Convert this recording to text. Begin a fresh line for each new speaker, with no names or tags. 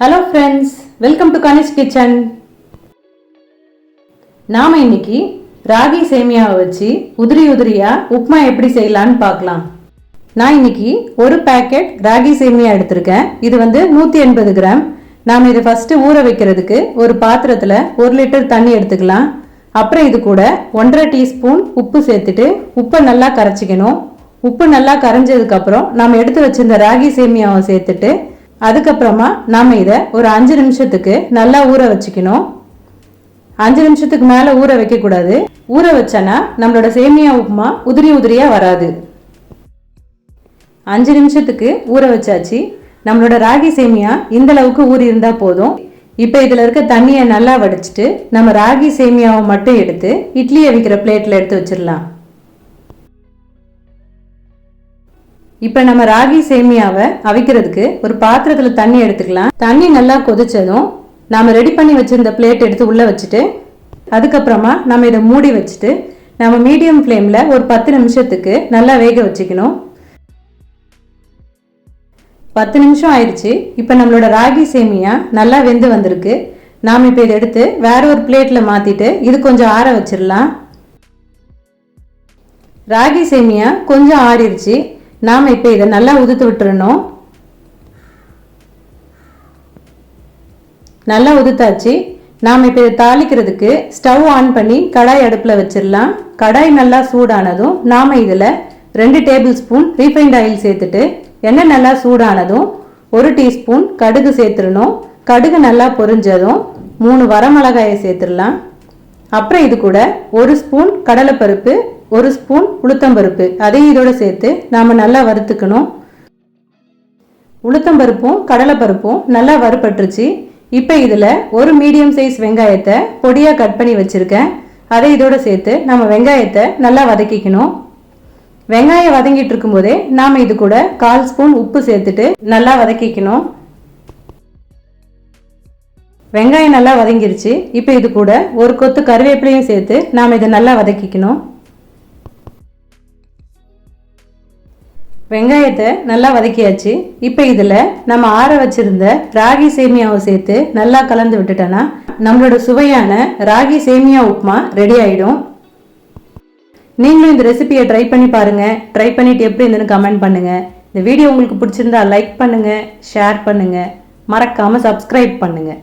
Hello friends welcome to Kanish kitchen நாம இன்னைக்கு ராகி சேமியாவை வச்சு உதிரி உதிரியாக உப்புமா எப்படி செய்யலாம்னு பார்க்கலாம். நான் இன்னைக்கு ஒரு பேக்கெட் ராகி சேமியா எடுத்திருக்கேன். இது வந்து நூற்றி எண்பது கிராம். நாம் இதை ஃபஸ்ட்டு ஊற வைக்கிறதுக்கு ஒரு பாத்திரத்தில் ஒரு லிட்டர் தண்ணி எடுத்துக்கலாம். அப்புறம் இது கூட ஒன்றரை டீஸ்பூன் உப்பு சேர்த்துட்டு உப்பை நல்லா கரைச்சிக்கணும். உப்பு நல்லா கரைஞ்சதுக்கப்புறம் நாம் எடுத்து வச்சிருந்த ராகி சேமியாவை சேர்த்துட்டு அதுக்கப்புறமா நாம் இதை ஒரு அஞ்சு நிமிஷத்துக்கு நல்லா ஊற வச்சுக்கணும். அஞ்சு நிமிஷத்துக்கு மேலே ஊற வைக்கக்கூடாது ஊற வச்சனா நம்மளோட சேமியா உப்புமா உதிரி உதிரியாக வராது. அஞ்சு நிமிஷத்துக்கு ஊற வச்சாச்சு. நம்மளோட ராகி சேமியா இந்த அளவுக்கு ஊறி இருந்தால் போதும். இப்போ இதில் இருக்க தண்ணியை நல்லா வடிச்சிட்டு நம்ம ராகி சேமியாவை மட்டும் எடுத்து இட்லி அவிக்கிற பிளேட்டில் எடுத்து வச்சிடலாம். இப்போ நம்ம ராகி சேமியாவை அவிக்கிறதுக்கு ஒரு பாத்திரத்தில் தண்ணி எடுத்துக்கலாம். தண்ணி நல்லா கொதிச்சதும் நாம் ரெடி பண்ணி வச்சிருந்த பிளேட் எடுத்து உள்ளே வச்சுட்டு அதுக்கப்புறமா நம்ம இதை மூடி வச்சுட்டு நம்ம மீடியம் ஃப்ளேமில் ஒரு பத்து நிமிஷத்துக்கு நல்லா வேக வச்சுக்கணும். பத்து நிமிஷம் ஆயிடுச்சு. இப்போ நம்மளோட ராகி சேமியா நல்லா வெந்து வந்திருக்கு. நாம் இப்போ இதை எடுத்து வேற ஒரு பிளேட்டில் மாற்றிட்டு இது கொஞ்சம் ஆற வச்சிடலாம். ராகி சேமியா கொஞ்சம் ஆறிடுச்சு. நாம் இப்போ இதை நல்லா உதுத்து விட்டுறணும். நல்லா உதுத்தாச்சு. நாம் இப்போ இதை தாளிக்கிறதுக்கு ஸ்டவ் ஆன் பண்ணி கடாய் அடுப்பில் வச்சிடலாம். கடாய் நல்லா சூடானதும் நாம் இதில் ரெண்டு டேபிள் ஸ்பூன் ரீஃபைண்ட் ஆயில் சேர்த்துட்டு எண்ணெய் நல்லா சூடானதும் ஒரு டீஸ்பூன் கடுகு சேர்த்துடணும். கடுகு நல்லா பொரிஞ்சதும் மூணு வரமிளகாயை சேர்த்துடலாம். அப்புறம் இது கூட ஒரு ஸ்பூன் கடலைப்பருப்பு ஒரு ஸ்பூன் உளுத்தம்பருப்பு. அதையும் இதோட சேர்த்து நாம் நல்லா வறுத்துக்கணும். உளுத்தம்பருப்பும் கடலைப்பருப்பும் நல்லா வறுபட்டுருச்சு. இப்போ இதில் ஒரு மீடியம் சைஸ் வெங்காயத்தை பொடியாக கட் பண்ணி வச்சுருக்கேன். அதை இதோட சேர்த்து நம்ம வெங்காயத்தை நல்லா வதக்கிக்கணும். வெங்காயம் வதங்கிட்டு இருக்கும்போதே நாம் இது கூட கால் ஸ்பூன் உப்பு சேர்த்துட்டு நல்லா வதக்கிக்கணும். வெங்காயம் நல்லா வதங்கிருச்சு. இப்போ இது கூட ஒரு கொத்து கருவேப்பிலையும் சேர்த்து நாம் இதை நல்லா வதக்கிக்கணும். வெங்காயத்தை நல்லா வதக்கியாச்சு. இப்போ இதில் நம்ம ஆற வச்சிருந்த ராகி சேமியாவை சேர்த்து நல்லா கலந்து விட்டுட்டோன்னா நம்மளோட சுவையான ராகி சேமியா உப்புமா ரெடி ஆகிடும் நீங்களும் இந்த ரெசிபியை ட்ரை பண்ணி பாருங்கள் ட்ரை பண்ணிவிட்டு எப்படி இருந்துன்னு கமெண்ட் பண்ணுங்கள் இந்த வீடியோ உங்களுக்கு பிடிச்சிருந்தா லைக் பண்ணுங்கள் ஷேர் பண்ணுங்கள் மறக்காமல் சப்ஸ்கிரைப் பண்ணுங்கள்